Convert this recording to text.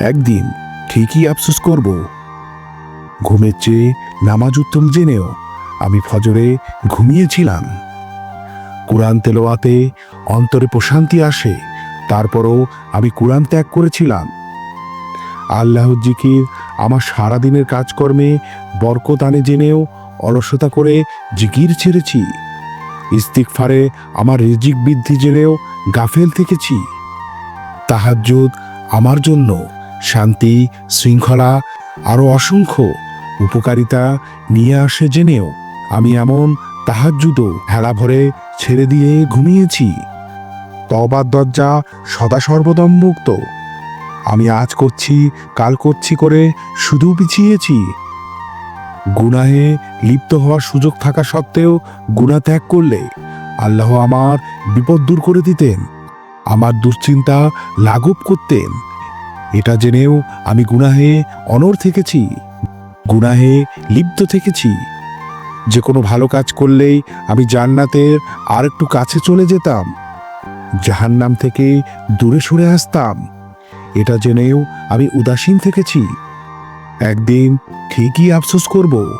একদিন ঠিকই আফসোস করব। ঘুমের চেয়ে নামাজ উত্তম জেনেও আমি ফজরে ঘুমিয়েছিলাম। কোরআন তেলোয়াতে অন্তরে প্রশান্তি আসে, তারপরও আমি কোরআন ত্যাগ করেছিলাম। আল্লাহর জিকির আমার সারাদিনের কাজকর্মে বরকত আনে জেনেও অলসতা করে জিকির ছেড়েছি। ইস্তিকফারে আমার রিজিক বৃদ্ধি জেনেও গাফেল থেকেছি। তাহাজ্জুদ আমার জন্য। শান্তি, শৃঙ্খলা আরও অসংখ্য উপকারিতা নিয়ে আসে জেনেও আমি এমন তাহাজ্জুদও হেলা ভরে ছেড়ে দিয়ে ঘুমিয়েছি। তবার দরজা সদা সর্বদম মুক্ত। আমি আজ করছি, কাল করছি করে শুধু পিছিয়েছি। গুনাহে লিপ্ত হওয়ার সুযোগ থাকা সত্ত্বেও গুণা ত্যাগ করলে আল্লাহ আমার বিপদ দূর করে দিতেন, আমার দুশ্চিন্তা লাঘব করতেন। এটা জেনেও আমি গুনাহে অনর থেকেছি, গুনাহে লিপ্ত থেকেছি। যে কোনো ভালো কাজ করলেই আমি জান্নাতের আর একটু কাছে চলে যেতাম, জাহান্নাম থেকে দূরে সরে আসতাম। এটা জেনেও আমি উদাসীন থেকেছি। একদিন ঠিকই আফসোস করব।